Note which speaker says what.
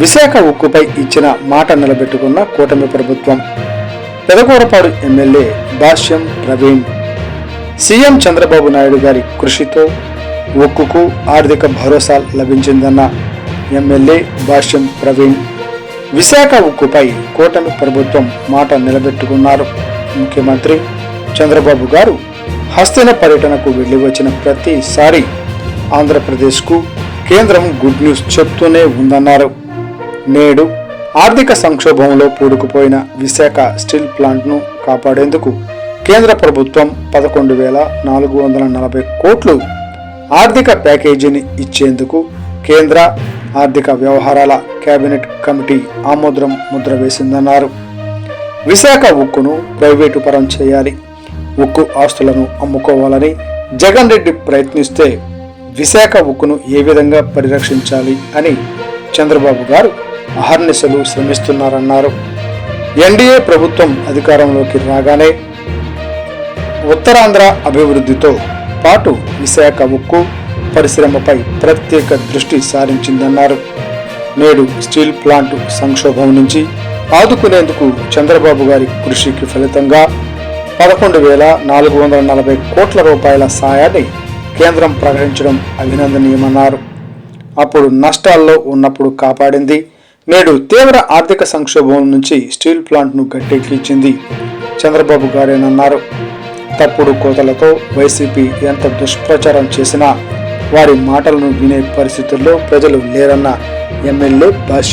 Speaker 1: విశాఖ ఉక్కుపై ఇచ్చిన మాట నిలబెట్టుకున్న కూటమి ప్రభుత్వం. పెదకూరపాడు ఎమ్మెల్యే భాష్యం ప్రవీణ్. సీఎం చంద్రబాబు నాయుడు గారి కృషితో ఉక్కుకు ఆర్థిక భరోసా లభించిందన్న ఎమ్మెల్యే భాష్యం ప్రవీణ్. విశాఖ ఉక్కుపై కూటమి ప్రభుత్వం మాట నిలబెట్టుకున్నారు. ముఖ్యమంత్రి చంద్రబాబు గారు హస్తిన పర్యటనకు వెళ్ళి వచ్చిన ప్రతిసారి ఆంధ్రప్రదేశ్కు కేంద్రం గుడ్ న్యూస్ చెప్తూనే ఉందన్నారు. నేడు ఆర్థిక సంక్షోభంలో పూడుకుపోయిన విశాఖ స్టీల్ ప్లాంట్ను కాపాడేందుకు కేంద్ర ప్రభుత్వం పదకొండు వేల నాలుగు వందల నలభై కోట్లు ఆర్థిక ప్యాకేజీని ఇచ్చేందుకు కేంద్ర ఆర్థిక వ్యవహారాల కేబినెట్ కమిటీ ఆమోదం ముద్ర వేసిందన్నారు. విశాఖ ఉక్కును ప్రైవేటు పరం చేయాలి. ఉక్కు ఆస్తులను అమ్ముకోవాలని జగన్ రెడ్డి ప్రయత్నిస్తే విశాఖ ఉక్కును ఏ విధంగా పరిరక్షించాలి అని చంద్రబాబు గారు అహర్నిశలు శ్రమిస్తున్నారన్నారు. ఎన్డీఏ ప్రభుత్వం అధికారంలోకి రాగానే ఉత్తరాంధ్ర అభివృద్ధితో పాటు విశాఖ ఉక్కు పరిశ్రమపై ప్రత్యేక దృష్టి సారించిందన్నారు. నేడు స్టీల్ ప్లాంట్ సంక్షోభం నుంచి ఆదుకునేందుకు చంద్రబాబు గారి కృషికి ఫలితంగా పదకొండు వేల నాలుగు వందల నలభై కోట్ల రూపాయల సాయాన్ని కేంద్రం ప్రకటించడం అభినందనీయమన్నారు. అప్పుడు నష్టాల్లో ఉన్నప్పుడు కాపాడింది నేడు తీవ్ర ఆర్థిక సంక్షోభం నుంచి స్టీల్ ప్లాంట్ను గట్టెక్కించింది చంద్రబాబు గారేనన్నారు. తప్పుడు కోతలతో వైసీపీ ఎంత దుష్ప్రచారం చేసినా వారి మాటలను వినే పరిస్థితుల్లో ప్రజలు లేరన్న ఎమ్మెల్యే భాష్యం